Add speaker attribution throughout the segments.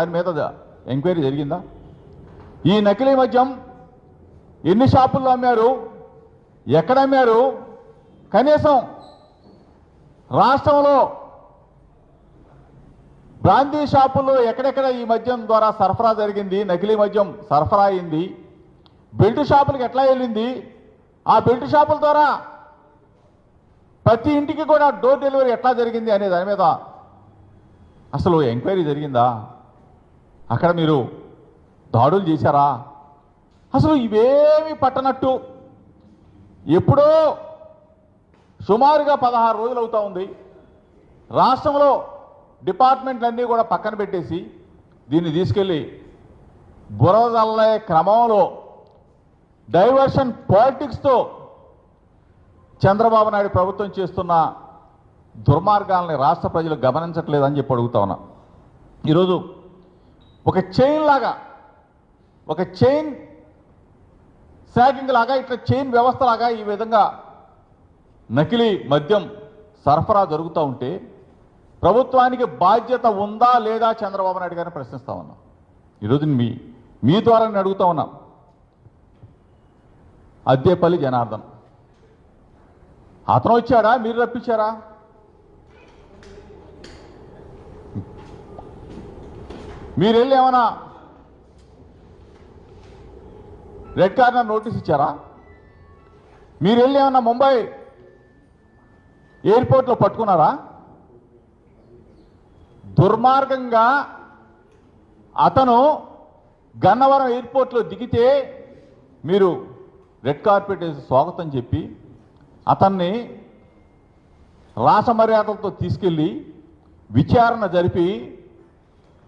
Speaker 1: దాని మీద ఎంక్వైరీ జరిగిందా? ఈ నకిలీ మద్యం ఎన్ని షాపుల్లో అమ్మారు? ఎక్కడ అమ్మారు? కనీసం రాష్ట్రంలో బ్రాందీ షాపుల్లో ఎక్కడెక్కడ ఈ మద్యం ద్వారా సరఫరా జరిగింది? నకిలీ మద్యం సరఫరా అయింది. బెల్ట్ షాపులకు ఎట్లా వెళ్ళింది? ఆ బెల్ట్ షాపుల ద్వారా ప్రతి ఇంటికి కూడా డోర్ డెలివరీ ఎట్లా జరిగింది అనే దాని మీద అసలు ఎంక్వైరీ జరిగిందా? అక్కడ మీరు దాడులు చేశారా? అసలు ఇవేమి పట్టనట్టు. ఎప్పుడో సుమారుగా పదహారు రోజులు అవుతా ఉంది. రాష్ట్రంలో డిపార్ట్మెంట్లన్నీ కూడా పక్కన పెట్టేసి దీన్ని తీసుకెళ్ళి బురదల్లే క్రమంలో డైవర్షన్ పాలిటిక్స్తో చంద్రబాబు నాయుడు ప్రభుత్వం చేస్తున్న దుర్మార్గాలని రాష్ట్ర ప్రజలు గమనించట్లేదని చెప్పి అడుగుతా ఉన్నా. ఈరోజు ఒక చైన్ లాగా ఒక చైన్ శాకింగ్ లాగా ఇట్లా చైన్ వ్యవస్థ లాగా ఈ విధంగా నకిలీ మద్యం సరఫరా జరుగుతూ ఉంటే ప్రభుత్వానికి బాధ్యత ఉందా లేదా చంద్రబాబు నాయుడు గారిని ప్రశ్నిస్తా ఉన్నా. ఈరోజు మీ మీ ద్వారా నేను అడుగుతా ఉన్నా. అద్దేపల్లి జనార్దన్. అతను వచ్చాడా? మీరు రప్పించారా? మీరు వెళ్ళి ఏమైనా రెడ్ కార్నర్ నోటీస్ ఇచ్చారా? మీరు వెళ్ళి ఏమన్నా ముంబై ఎయిర్పోర్ట్లో పట్టుకున్నారా? దుర్మార్గంగా అతను గన్నవరం ఎయిర్పోర్ట్లో దిగితే మీరు రెడ్ కార్పెట్ వేసి స్వాగతం చెప్పి అతన్ని రాసమర్యాదలతో తీసుకెళ్ళి విచారణ జరిపి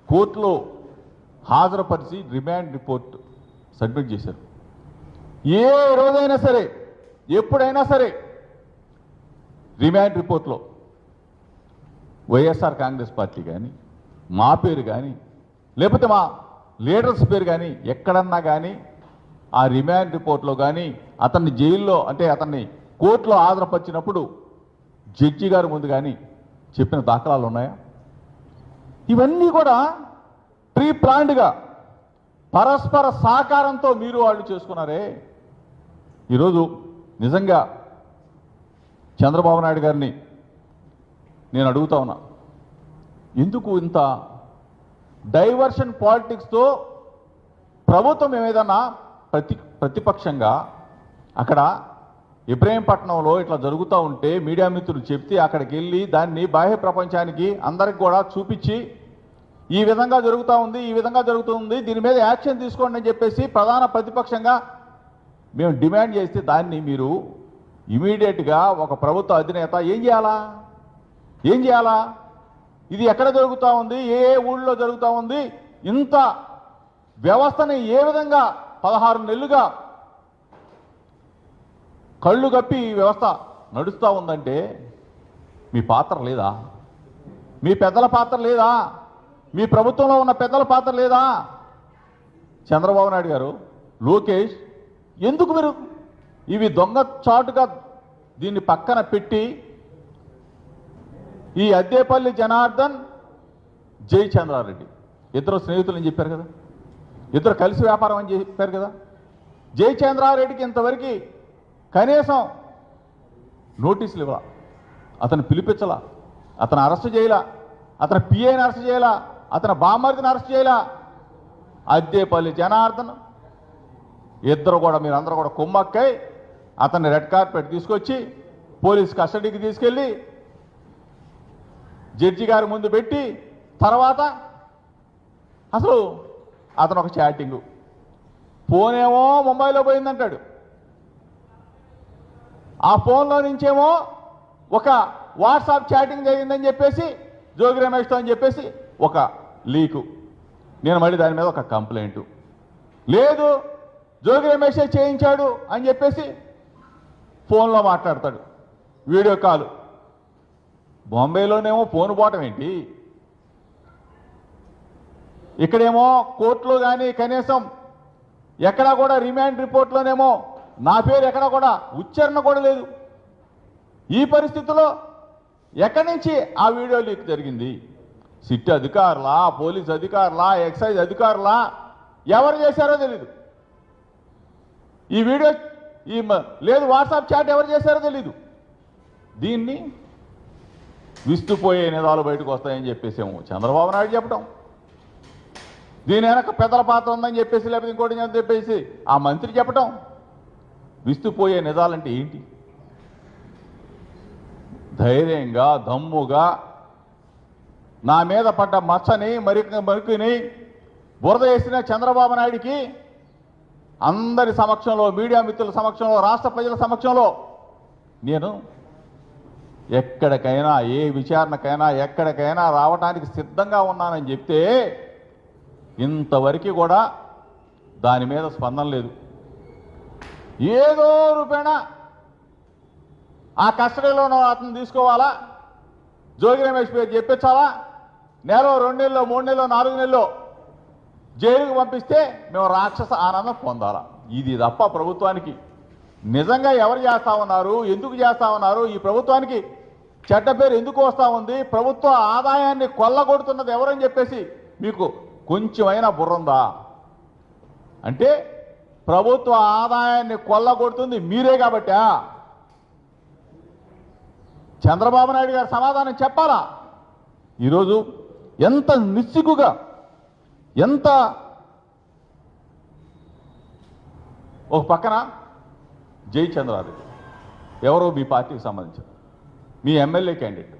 Speaker 1: కోర్టులో హాజరుపరిచి రిమాండ్ రిపోర్ట్ సబ్మిట్ చేశారు. ఏ రోజైనా సరే ఎప్పుడైనా సరే రిమాండ్ రిపోర్ట్లో వైఎస్ఆర్ కాంగ్రెస్ పార్టీ కానీ మా పేరు కానీ లేకపోతే మా లీడర్స్ పేరు కానీ ఎక్కడన్నా కానీ ఆ రిమాండ్ రిపోర్ట్లో కానీ అతన్ని జైల్లో అంటే అతన్ని కోర్టులో హాజరుపరిచినప్పుడు జడ్జి గారి ముందు కానీ చెప్పిన దాఖలాలు ఉన్నాయా? ఇవన్నీ కూడా ప్రీ ప్లాన్డ్గా పరస్పర సహకారంతో మీరు వాళ్ళు చేసుకున్నారే. ఈరోజు నిజంగా చంద్రబాబు నాయుడు గారిని నేను అడుగుతా ఉన్నా. ఎందుకు ఇంత డైవర్షన్ పాలిటిక్స్తో ప్రభుత్వం ఏదైనా ప్రతి ప్రతిపక్షంగా అక్కడ ఇబ్రహీంపట్నంలో ఇట్లా జరుగుతూ ఉంటే మీడియా మిత్రులు చెప్తే అక్కడికి వెళ్ళి దాన్ని బాహ్య ప్రపంచానికి అందరికి కూడా చూపించి ఈ విధంగా జరుగుతూ ఉంది ఈ విధంగా జరుగుతుంది దీని మీద యాక్షన్ తీసుకోండి అని చెప్పేసి ప్రధాన ప్రతిపక్షంగా మేము డిమాండ్ చేస్తే దాన్ని మీరు ఇమీడియట్గా ఒక ప్రభుత్వ అధినేత ఏం చేయాలా? ఏం చేయాలా? ఇది ఎక్కడ జరుగుతూ ఉంది? ఏ ఏ ఊళ్ళో జరుగుతూ ఉంది? ఇంత వ్యవస్థని ఏ విధంగా పదహారు నెలలుగా కళ్ళు కప్పి ఈ వ్యవస్థ నడుస్తూ ఉందంటే మీ పాత్ర లేదా? మీ పెద్దల పాత్ర లేదా? మీ ప్రభుత్వంలో ఉన్న పెద్దల పాత్ర లేదా? చంద్రబాబు నాయుడు గారు లోకేష్ ఎందుకు మీరు ఇవి దొంగ చాటుగా దీన్ని పక్కన పెట్టి ఈ అద్దేపల్లి జనార్దన్ జై చంద్రారెడ్డి. ఇద్దరు స్నేహితులు అని చెప్పారు కదా? ఇద్దరు కలిసి వ్యాపారం అని చెప్పారు కదా? జై చంద్రారెడ్డికి ఇంతవరకు కనీసం నోటీసులు ఇవ్వాల? అతను పిలిపించలా? అతను అరెస్ట్ చేయలా? అతను పిఐని అరెస్ట్ చేయలా? అతను బామ్మర్దిని అరెస్ట్ చేయలా? అద్దేపల్లి జనార్దన్ ఇద్దరు కూడా మీరందరూ కూడా కుమ్మక్కై అతన్ని రెడ్ కార్పెట్ తీసుకొచ్చి పోలీస్ కస్టడీకి తీసుకెళ్ళి జడ్జి గారి ముందు పెట్టి తర్వాత అసలు అతను ఒక చాటింగు. పోనేమో ముంబైలో పోయిందంటాడు. ఆ ఫోన్లో నుంచేమో ఒక వాట్సాప్ చాటింగ్ జరిగిందని చెప్పేసి జోగి రమేష్తో అని చెప్పేసి ఒక లీకు. నేను మళ్ళీ దాని మీద ఒక కంప్లైంట్. లేదు జోగి రమేషే చేయించాడు అని చెప్పేసి ఫోన్లో మాట్లాడతాడు. Video call. బాంబేలోనేమో ఫోన్ పోవటం ఏంటి? ఇక్కడేమో కోర్టులో కానీ కనీసం ఎక్కడా కూడా రిమాండ్ రిపోర్ట్లోనేమో నా పేరు ఎక్కడ కూడా ఉచ్చారణ కూడా లేదు. ఈ పరిస్థితిలో ఎక్కడి నుంచి ఆ వీడియో లీక్ జరిగింది? సిట్ అధికారులా పోలీస్ అధికారులా ఎక్సైజ్ అధికారులా? ఎవరు చేశారో తెలీదు. ఈ వీడియో ఈ మ- లేదు వాట్సాప్ చాట్ ఎవరు చేశారో తెలీదు. దీన్ని విస్తుపోయే నిజాలు బయటకు వస్తాయని చెప్పేసేమో చంద్రబాబు నాయుడు చెప్పడం దీని వెనక పెద్దల పాత్ర ఉందని చెప్పేసి లేకపోతే ఇంకోటి చెప్పేసి ఆ మంత్రి చెప్పటం. విస్తుపోయే నిజాలంటే ఏంటి? ధైర్యంగా దమ్ముగా నా మీద పడ్డ మచ్చని మరి మరుకుని బురద వేసిన చంద్రబాబు నాయుడికి అందరి సమక్షంలో మీడియా మిత్రుల సమక్షంలో రాష్ట్ర ప్రజల సమక్షంలో నేను ఎక్కడికైనా ఏ విచారణకైనా ఎక్కడికైనా రావడానికి సిద్ధంగా ఉన్నానని చెప్తే ఇంతవరకు కూడా దాని మీద స్పందన లేదు. ఏదో రూపేణ ఆ కస్టడీలో అతను తీసుకోవాలా? జోగి రమేష్ పేరు చెప్పించాలా నెల రెండు నెలలో మూడు నెలలో నాలుగు నెలలో జైలుకు పంపిస్తే మేము రాక్షస ఆనందం పొందాలా? ఇది తప్ప ప్రభుత్వానికి నిజంగా ఎవరు చేస్తా ఉన్నారు? ఎందుకు చేస్తా ఉన్నారు? ఈ ప్రభుత్వానికి చెడ్డ పేరు ఎందుకు వస్తూ ఉంది? ప్రభుత్వ ఆదాయాన్ని కొల్లగొడుతున్నది ఎవరని చెప్పేసి మీకు కొంచెమైనా బుర్రందా అంటే ప్రభుత్వ ఆదాయాన్ని కొల్లగొడుతుంది మీరే కాబట్టా చంద్రబాబు నాయుడు గారు సమాధానం చెప్పాలా? ఈరోజు ఎంత నిస్సిగ్గుగా ఎంత ఒక పక్కన జై చంద్రారెడ్డి. ఎవరో మీ పార్టీకి సంబంధించిన మీ ఎమ్మెల్యే క్యాండిడేట్.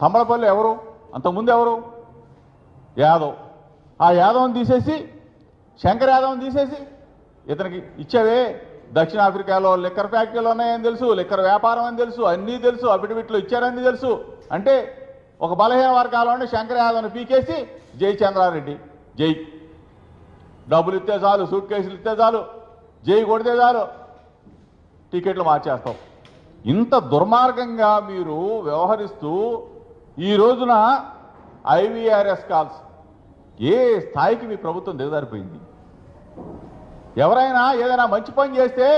Speaker 1: తమ్మలపల్లి ఎవరు? అంతకుముందు ఎవరు? యాదవ్. ఆ యాదవ్ని తీసేసి శంకర్ యాదవ్ని తీసేసి ఇతనికి ఇచ్చావే దక్షిణాఫ్రికాలో లిక్కర్ ఫ్యాక్టరీలు ఉన్నాయని తెలుసు లిక్కర్ వ్యాపారం అని తెలుసు అన్నీ తెలుసు అఫిడవిట్లు ఇచ్చారని తెలుసు. అంటే ఒక బలహీన వర్గాల్లోనే శంకర్ యాదవ్ని పీకేసి జై చంద్రారెడ్డి జై. డబ్బులు ఇస్తే చాలు సూట్ కేసులు ఇస్తే చాలు జై కొడితే చాలు టికెట్లు మార్చేస్తాం. ఇంత దుర్మార్గంగా మీరు వ్యవహరిస్తూ ఈ రోజున ఐవీఆర్ఎస్ కాల్స్ ఏ స్థాయికి మీ ప్రభుత్వం దిగజారిపోయింది? ఎవరైనా ఏదైనా మంచి పని చేస్తే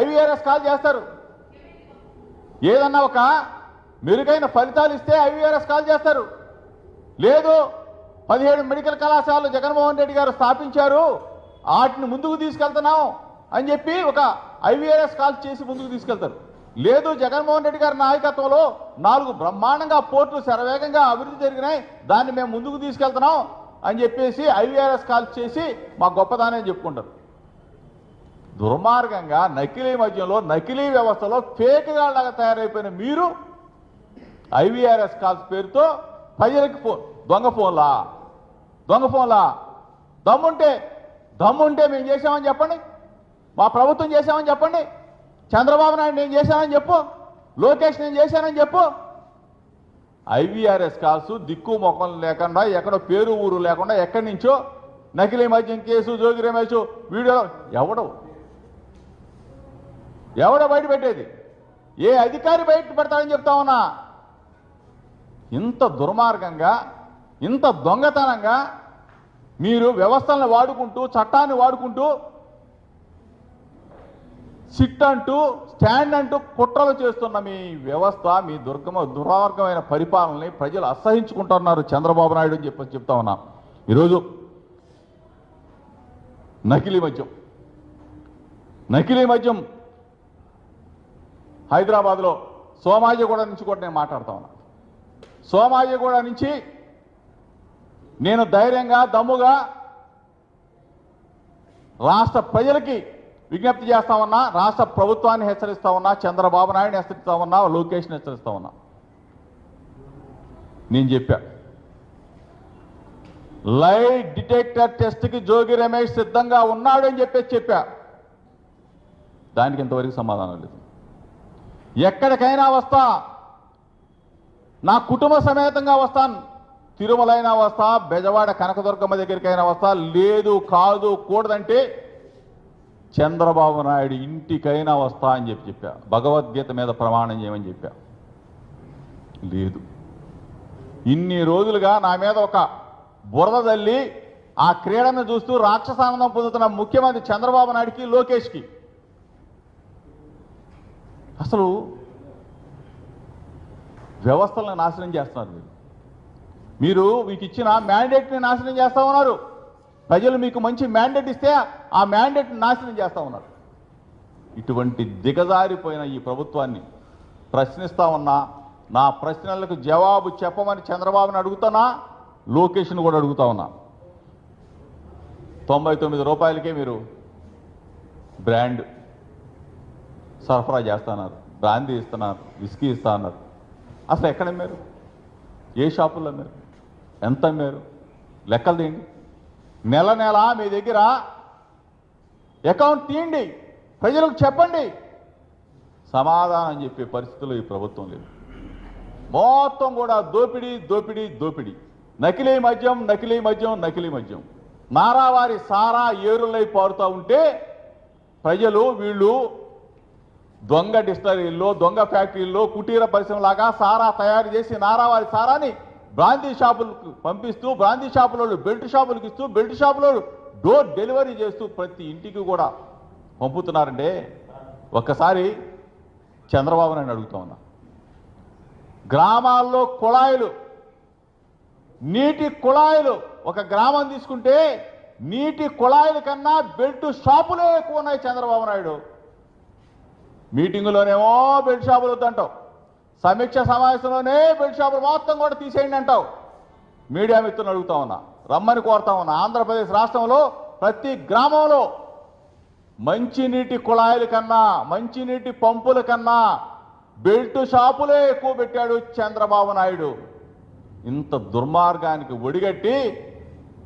Speaker 1: ఐవీఆర్ఎస్ కాల్ చేస్తారు. ఏదన్నా ఒక మెరుగైన ఫలితాలు ఇస్తే ఐవీఆర్ఎస్ కాల్ చేస్తారు. లేదు పదిహేడు మెడికల్ కళాశాలలు జగన్మోహన్ రెడ్డి గారు స్థాపించారు వాటిని ముందుకు తీసుకెళ్తున్నాం అని చెప్పి ఒక ఐవీఆర్ఎస్ కాల్ చేసి ముందుకు తీసుకెళ్తారు. లేదు జగన్మోహన్ రెడ్డి గారి నాయకత్వంలో నాలుగు బ్రహ్మాండంగా పోర్టులు శరవేగంగా అభివృద్ధి జరిగినాయి దాన్ని మేము ముందుకు తీసుకెళ్తున్నాం అని చెప్పేసి ఐవీఆర్ఎస్ కాల్ చేసి మా గొప్పదానే చెప్పుకుంటారు. దుర్మార్గంగా నకిలీ మద్యంలో నకిలీ వ్యవస్థలో ఫేక్ లాగా తయారైపోయిన మీరు ఐవీఆర్ఎస్ కాల్స్ పేరుతో ప్రజలకు ఫోన్ దొంగ ఫోన్లా? దొంగ ఫోన్లా? దమ్ముంటే దమ్ముంటే మేము చేసామని చెప్పండి. మా ప్రభుత్వం చేశామని చెప్పండి. చంద్రబాబు నాయుడు నేను చేశానని చెప్పు. లోకేష్ నేను చేశానని చెప్పు. ఐవీఆర్ఎస్ కాల్స్ దిక్కు మొక్కలు లేకుండా ఎక్కడో పేరు ఊరు లేకుండా ఎక్కడి నుంచో నకిలీ మద్యం కేసు జోగి రమేష్ వీడియో ఎవడవు ఎవడో బయట పెట్టేది? ఏ అధికారి బయట పెడతాడని చెప్తా ఉన్నా? ఇంత దుర్మార్గంగా ఇంత దొంగతనంగా మీరు వ్యవస్థలను వాడుకుంటూ చట్టాన్ని వాడుకుంటూ సిట్ అంటూ స్టాండ్ అంటూ కుట్రలు చేస్తున్న మీ వ్యవస్థ మీ దుర్గమ దుర్మార్గమైన పరిపాలనని ప్రజలు అసహించుకుంటున్నారు చంద్రబాబు నాయుడు అని చెప్పి చెప్తా ఉన్నా. ఈరోజు నకిలీ మద్యం. నకిలీ మద్యం హైదరాబాద్లో సోమాజిగూడ నుంచి కూడా నేను మాట్లాడుతా ఉన్నాను సోమాజిగూడ నుంచి నేను ధైర్యంగా దమ్ముగా రాష్ట్ర ప్రజలకి విజ్ఞప్తి చేస్తా ఉన్నా రాష్ట్ర ప్రభుత్వాన్ని హెచ్చరిస్తా ఉన్నా చంద్రబాబు నాయుడు హెచ్చరిస్తా ఉన్నా లోకేష్ని హెచ్చరిస్తా ఉన్నా. నేను చెప్పా. లై డిటెక్టర్ టెస్ట్కి జోగి రమేష్ సిద్ధంగా ఉన్నాడని చెప్పేసి చెప్పా. దానికి ఇంతవరకు సమాధానం లేదు. ఎక్కడికైనా వస్తా. నా కుటుంబ సమేతంగా వస్తాను. తిరుమలైనా వస్తా బెజవాడ కనకదుర్గమ్మ దగ్గరికైనా వస్తా. లేదు కాదు కూడదంటే చంద్రబాబు నాయుడు ఇంటికైనా వస్తా అని చెప్పి చెప్పా. భగవద్గీత మీద ప్రమాణం చేయమని చెప్పా. లేదు. ఇన్ని రోజులుగా నా మీద ఒక బురద తల్లి ఆ క్రీడను చూస్తూ రాక్షసానందం పొందుతున్న ముఖ్యమంత్రి చంద్రబాబు నాయుడికి లోకేష్కి అసలు వ్యవస్థలను నాశనం చేస్తున్నారు మీరు. మీరు మీకు ఇచ్చిన మ్యాండేట్ని నాశనం చేస్తా ఉన్నారు. ప్రజలు మీకు మంచి మ్యాండేట్ ఇస్తే ఆ మ్యాండేట్ని నాశనం చేస్తా ఉన్నారు. ఇటువంటి దిగజారిపోయిన ఈ ప్రభుత్వాన్ని ప్రశ్నిస్తా ఉన్నా నా ప్రశ్నలకు జవాబు చెప్పమని చంద్రబాబుని అడుగుతున్నా లోకేష్ను కూడా అడుగుతా ఉన్నా. తొంభై తొమ్మిది రూపాయలకే మీరు బ్రాండ్ సరఫరా చేస్తున్నారు బ్రాందీ ఇస్తున్నారు విస్కీ ఇస్తున్నారు. అసలు ఎక్కడ అమ్మారు? ఏ షాపుల్లో అమ్మారు? ఎంత అమ్మారు? లెక్కలు తీయండి. నెల నెల మీ దగ్గర అకౌంట్ తీయండి. ప్రజలకు చెప్పండి. సమాధానం చెప్పే పరిస్థితుల్లో ఈ ప్రభుత్వం లేదు. మొత్తం కూడా దోపిడీ దోపిడీ దోపిడీ. నకిలీ మద్యం నకిలీ మద్యం నకిలీ మద్యం. నారావారి సారా ఏరులై పారుతూ ఉంటే ప్రజలు వీళ్ళు దొంగ డిస్టరీల్లో దొంగ ఫ్యాక్టరీల్లో కుటీర పరిశ్రమలాగా సారా తయారు చేసి నారావారి సారాని బ్రాందీ షాపులకు పంపిస్తూ బ్రాందీ షాపులలో బెల్ట్ షాపులకు ఇస్తూ బెల్ట్ షాపులో డోర్ డెలివరీ చేస్తూ ప్రతి ఇంటికి కూడా పంపుతున్నారంటే ఒక్కసారి చంద్రబాబు నాయుడు అడుగుతా ఉన్నా. గ్రామాల్లో కుళాయిలు నీటి కుళాయిలు ఒక గ్రామం తీసుకుంటే నీటి కుళాయిల కన్నా బెల్ట్ షాపులే ఎక్కువ ఉన్నాయి చంద్రబాబు నాయుడు. మీటింగులోనేమో బెల్ట్ షాపులు వద్దంటావు. సమీక్ష సమావేశంలోనే బెడ్షాపులు షాపులు మొత్తం కూడా తీసేయండి అంటావు. మీడియా మిత్రులను అడుగుతా ఉన్నా రమ్మని కోరుతా ఉన్నా ఆంధ్రప్రదేశ్ రాష్ట్రంలో ప్రతి గ్రామంలో మంచినీటి కుళాయిల కన్నా మంచినీటి పంపుల కన్నా బెల్ట్ షాపులే ఎక్కువ పెట్టాడు చంద్రబాబు నాయుడు. ఇంత దుర్మార్గానికి ఒడిగట్టి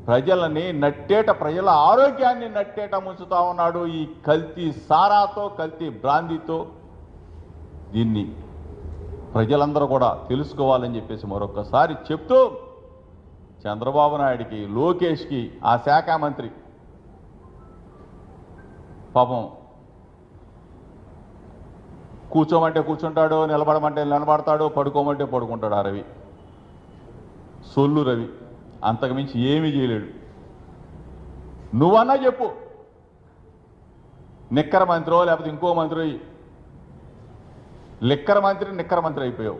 Speaker 1: ప్రజలని నట్టేట ప్రజల ఆరోగ్యాన్ని నట్టేట ముంచుతా ఉన్నాడు ఈ కల్తీ సారాతో కల్తీ బ్రాందితో. దీన్ని ప్రజలందరూ కూడా తెలుసుకోవాలని చెప్పేసి మరొకసారి చెప్తూ చంద్రబాబు నాయుడికి లోకేష్కి ఆ శాఖ మంత్రి పాపం కూర్చోమంటే కూర్చుంటాడు నిలబడమంటే నిలబడతాడు పడుకోమంటే పడుకుంటాడు ఆ రవి. సొల్లు రవి. అంతకుమించి ఏమీ చేయలేడు. నువ్వన్నా చెప్పు. నిక్కర మంత్రో లేకపోతే ఇంకో మంత్రి లిక్కర మంత్రి నిక్కర మంత్రి అయిపోయావు.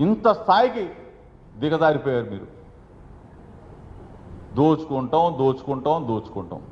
Speaker 1: ఇంత స్థాయికి దిగజారిపోయారు మీరు. దోచుకుంటాం దోచుకుంటాం దోచుకుంటాం.